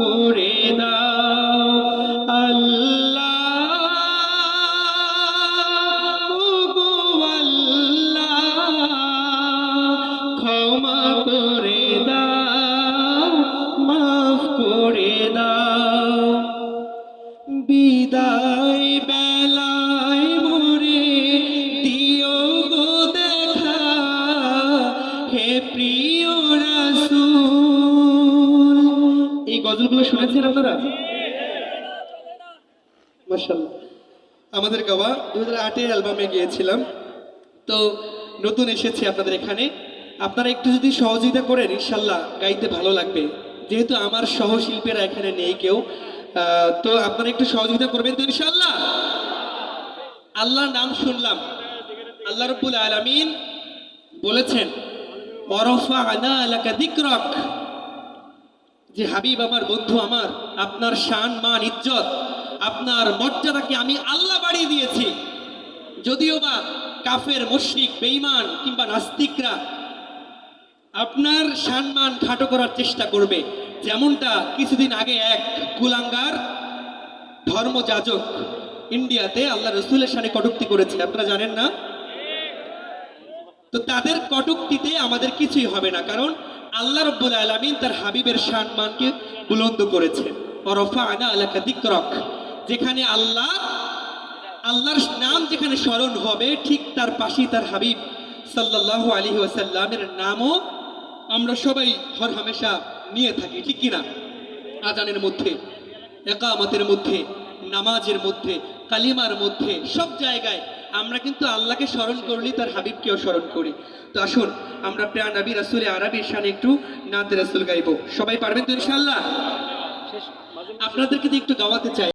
করে দাও। আল্লাহ, ওগো আল্লাহ, ক্ষমা করে দাও, মাফ করে দাও। বিদায় বেলায় মোরে দিও গো দেখা, হে প্রিয় এই গজলগুলো শুনেছেন আপনারা? আমাদের গাওয়া দু হাজার আটের অ্যালবামে গিয়েছিলাম। তো নতুন এসেছি আপনাদের এখানে। আপনারা একটু যদি সহযোগিতা করেন ইনশাল্লাহ গাইতে ভালো লাগবে। যেহেতু আমার সহশিল্পীরা এখানে নেই কেউ তো আপনারা একটু সহযোগিতা করবেন তো ইনশাল্লাহ আল্লাহর নাম শুনলাম। আল্লাহ রব্বুল আলামিন বলেছেন অরফা আনা আলাকা দিকরক। যে হাবিব আমার বন্ধু, আমার, আপনার শান, মান, ইজ্জত, আপনার মর্যাদাকে আমি আল্লাহ বাড়িয়ে দিয়েছি। যদিও বা কাফের, মুশরিক, বেঈমান কিংবা নাস্তিকরা আপনার সম্মান খাটো করার চেষ্টা করবে, যেমনটা কিছুদিন আগে এক কুলাঙ্গার ধর্মযাজক ইন্ডিয়াতে আল্লাহ রসুলের সানে কটুক্তি করেছে। আপনারা জানেন না? তো তাদের কটুক্তিতে আমাদের কিছুই হবে না, কারণ আল্লাহ রব্বুল আলমিন তার হাবিবের সম্মানকে বুলন্দ করেছে অরফা আনা আলাকা দিকরক যেখানে আল্লাহ, আল্লাহর নাম যেখানে স্মরণ হবে, ঠিক তার পাশেই তার হাবিব সাল্লাল্লাহু আলাইহি ওয়াসাল্লামের নামও আমরা সবাই হর হামেশা নিয়ে থাকি, ঠিক কিনা? আজানের মধ্যে, একামতের মধ্যে, নামাজের মধ্যে, কালিমার মধ্যে, সব জায়গায় আমরা কিন্তু আল্লাহকে স্মরণ করলেই তার হাবিবকেও স্মরণ করি। তো আসুন আমরা প্রাণ নবী রাসুলে আরবির শানে একটু নাতে রাসুল গাইব। সবাই পারবেন তো ইনশাল্লাহ আপনাদেরকে দিয়ে একটু গাওয়াতে চাই।